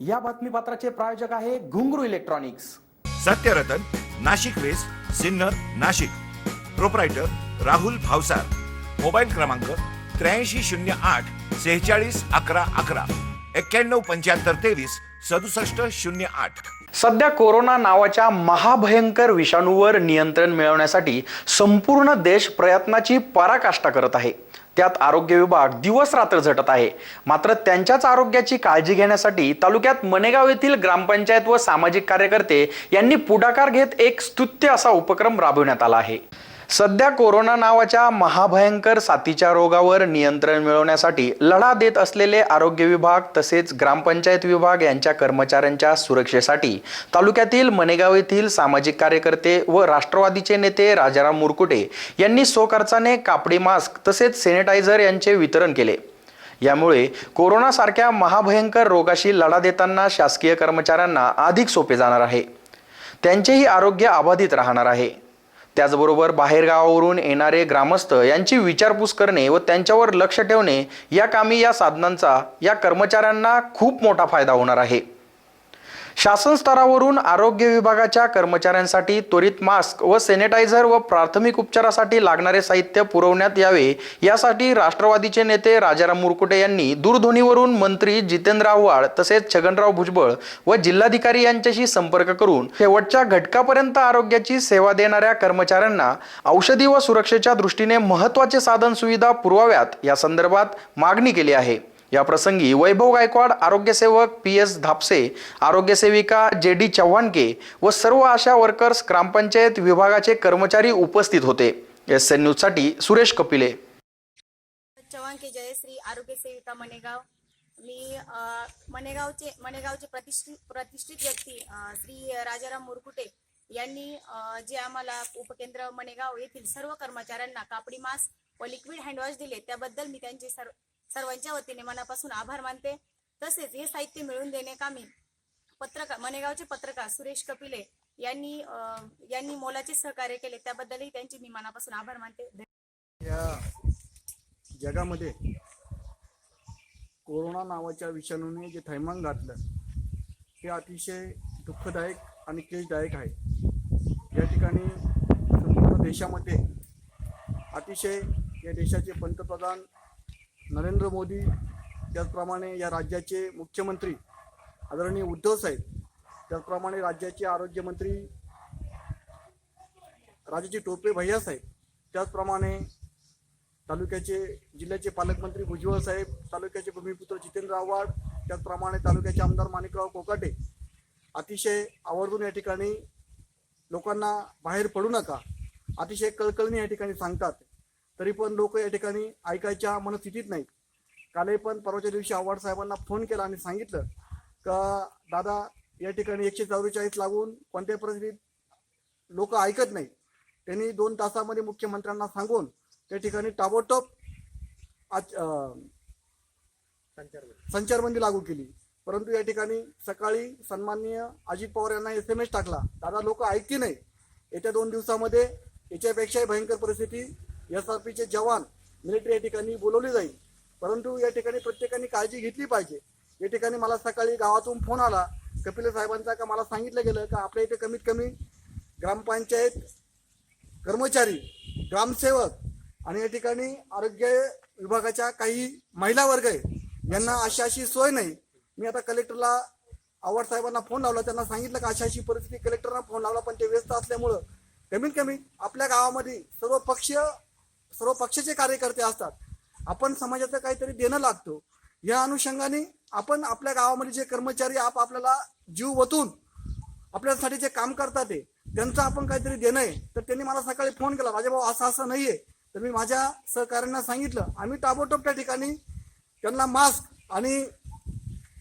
या बातमीपत्राचे प्रायोजक आहे Ghungroo electronics. Satyaratan Nashik west Sinnar Nashik. Proprietor Rahul Bhavsar. Mobile क्रमांक त्र्याऐंशी शून्य आठ सेहेचाळीस अकरा अकरा. एक्क्याण्णव पंच्याहत्तर तेवीस सदुसष्ट शून्य आठ. सध्या कोरोना नावाच्या महाभयंकर विषाणूवर नियंत्रण मिळवण्यासाठी संपूर्ण देश प्रयत्नाची पराकाष्ठा करत आहे. त्यात आरोग्य विभाग दिवस रात्र झटत आहे. मात्र त्यांच्याच आरोग्याची काळजी घेण्यासाठी तालुक्यात मनेगाव येथील ग्रामपंचायत व सामाजिक कार्यकर्ते यांनी पुढाकार घेत एक स्तुत्य असा उपक्रम राबविण्यात आला आहे. सध्या कोरोना नावाच्या महाभयंकर साथीच्या रोगावर नियंत्रण मिळवण्यासाठी लढा देत असलेले आरोग्य विभाग तसेच ग्रामपंचायत विभाग यांच्या कर्मचाऱ्यांच्या सुरक्षेसाठी तालुक्यातील मनेगाव येथील सामाजिक कार्यकर्ते व राष्ट्रवादीचे नेते राजाराम मुरकुटे यांनी स्वखर्चाने कापडी मास्क तसेच सॅनिटायझर यांचे वितरण केले. यामुळे कोरोनासारख्या महाभयंकर रोगाशी लढा देताना शासकीय कर्मचाऱ्यांना अधिक सोपे जाणार आहे. त्यांचेही आरोग्य अबाधित राहणार आहे. त्याचबरोबर बाहेरगावावरून येणारे ग्रामस्थ यांची विचारपूस करणे व त्यांच्यावर लक्ष ठेवणे या कामी या साधनांचा या कर्मचाऱ्यांना खूप मोठा फायदा होणार आहे. शासन स्तरावरून आरोग्य विभागाच्या कर्मचाऱ्यांसाठी त्वरित मास्क व सॅनिटायझर व प्राथमिक उपचारासाठी लागणारे साहित्य पुरवण्यात यावे. यासाठी राष्ट्रवादीचे नेते राजाराम मुरकुटे यांनी दूरध्वनीवरून मंत्री जितेंद्र आव्हाड तसेच छगनराव भुजबळ व जिल्हाधिकारी यांच्याशी संपर्क करून शेवटच्या घटकापर्यंत आरोग्याची सेवा देणाऱ्या कर्मचाऱ्यांना औषधी व सुरक्षेच्या दृष्टीने महत्त्वाचे साधन सुविधा पुरवाव्यात या संदर्भात मागणी केली आहे. या प्रसंगी वैभव गायकवाड आरोग्यसेवक पी एस धापसे आरोग्यसेविका जे डी चव्हाणके व सर्व आशा वर्कर्स ग्रामपंचायत विभागाचे कर्मचारी उपस्थित होते. एस एन न्यूजसाठी सुरेश कपिले. चव्हाण के जयश्री आरोग्य सेविका मनेगाव मी मनेगावचे मनेगावचे प्रतिष्ठित प्रतिष्ठित व्यक्ती श्री राजाराम मुरकुटे यांनी जे आम्हाला उपकेंद्र मनेगाव येथील सर्व कर्मचाऱ्यांना कापडी मास्क व लिक्विड हँडवॉश दिले त्याबद्दल मी त्यांचे सर्व सर्वांच्या वतीने मनापासून आभार मानते. तसेच हे साहित्य मिळवून देणे कामी पत्रकार मनेगावचे पत्रकार सुरेश कपिले यांनी यांनी मोलाचे सहकार्य केले. त्याबद्दलही त्यांचे मी मनापासून आभार मानते. या जगामध्ये कोरोना नावाच्या विषाणूने जे थैमान घातलं ते अतिशय दुःखदायक आणि क्लेशदायक आहे. या ठिकाणी संपूर्ण देशामध्ये अतिशय या देशाचे पंतप्रधान नरेंद्र मोदी त्याचप्रमाणे या राज्याचे मुख्यमंत्री आदरणीय उद्धव साहेब त्याचप्रमाणे राज्याचे आरोग्यमंत्री राजाचे टोपे भैया साहेब त्याचप्रमाणे तालुक्याचे जिल्ह्याचे पालकमंत्री भुजबळ साहेब तालुक्याचे भूमिपुत्र जितेंद्र आव्हाड त्याचप्रमाणे तालुक्याचे आमदार माणिकराव कोकाटे. अतिशय आवर्जून या ठिकाणी लोकांना बाहेर पडू नका. अतिशय कळकळणी या ठिकाणी सांगतात. तरी पण लोक या ठिकाणी ऐकायच्या मनस्थितीत नाहीत. कालही पण परवाच्या दिवशी आव्हाड साहेबांना फोन केला आणि सांगितलं का दादा या ठिकाणी एकशे चौवेचाळीस लागून कोणत्याही परिस्थितीत लोक ऐकत नाही त्यांनी दोन तासामध्ये मुख्यमंत्र्यांना सांगून त्या ठिकाणी ताबडतोब संचारबंदी. लागू केली. परंतु या ठिकाणी सकाळी सन्माननीय अजित पवार यांना एस एम एस टाकला. दादा लोक ऐकती नाही येत्या दोन दिवसामध्ये याच्यापेक्षाही भयंकर परिस्थिती एस आर पीचे जवान मिलिटरी या ठिकाणी बोलवली जाईल. परंतु या ठिकाणी प्रत्येकाने काळजी घेतली पाहिजे. या ठिकाणी मला सकाळी गावातून फोन आला. कपिल साहेबांचा का मला सांगितलं गेलं का? आपल्या इथे कमीत कमी ग्रामपंचायत कर्मचारी ग्रामसेवक आणि या ठिकाणी आरोग्य विभागाच्या काही महिला वर्ग आहे यांना अशी अशी सोय नाही. मी आता कलेक्टरला आव्हाड साहेबांना फोन लावला. त्यांना सांगितलं का अशा अशी परिस्थिती. कलेक्टरना फोन लावला पण ते व्यस्त असल्यामुळं कमीत कमी आपल्या गावामध्ये सर्व पक्ष सर्व पक्षाचे कार्यकर्ते असतात. आपण समाजाचं काहीतरी देणं लागतो. या अनुषंगाने आपण आपल्या गावामध्ये जे कर्मचारी आप आपल्याला जीव वतून आपल्यासाठी जे काम करतात ते त्यांचं आपण काहीतरी देणं आहे. तर त्यांनी मला सकाळी फोन केला राजाभाऊ असं असं नाहीये. तर मी माझ्या सहकाऱ्यांना सांगितलं. आम्ही ताबडतोब त्या ठिकाणी त्यांना मास्क आणि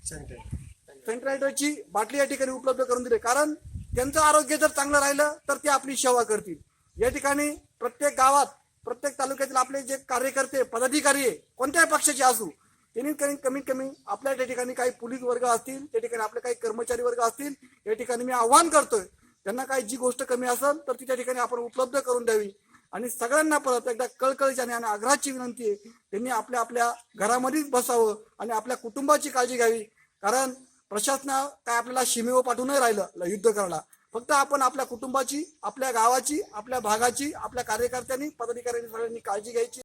सॅनिटायझरची बाटली या ठिकाणी उपलब्ध करून दिली. कारण त्यांचं आरोग्य जर चांगलं राहिलं तर ते आपली सेवा करतील. या ठिकाणी प्रत्येक गावात प्रत्येक तालुक्यातील आपले जे कार्यकर्ते पदाधिकारी आहे कोणत्याही पक्षाचे असू त्यांनी कमी कमीत कमी आपल्या त्या ठिकाणी काही पोलीस वर्ग असतील त्या ठिकाणी आपले काही कर्मचारी वर्ग असतील या ठिकाणी मी आव्हान करतोय त्यांना काही जी गोष्ट कमी असेल तर ती त्या ठिकाणी आपण उपलब्ध करून द्यावी. आणि सगळ्यांना परत एकदा कळकळीची आणि आग्रहाची विनंती आहे त्यांनी आपल्या आपल्या घरामध्येच बसावं आणि आपल्या कुटुंबाची काळजी घ्यावी. कारण प्रशासना काय आपल्याला शिमेवर पाठवून राहिलं युद्ध करायला. फक्त आपण आपल्या कुटुंबाची आपल्या गावाची आपल्या भागाची आपल्या कार्यकर्त्यांनी पदाधिकाऱ्यांनी सगळ्यांनी काळजी घ्यायची.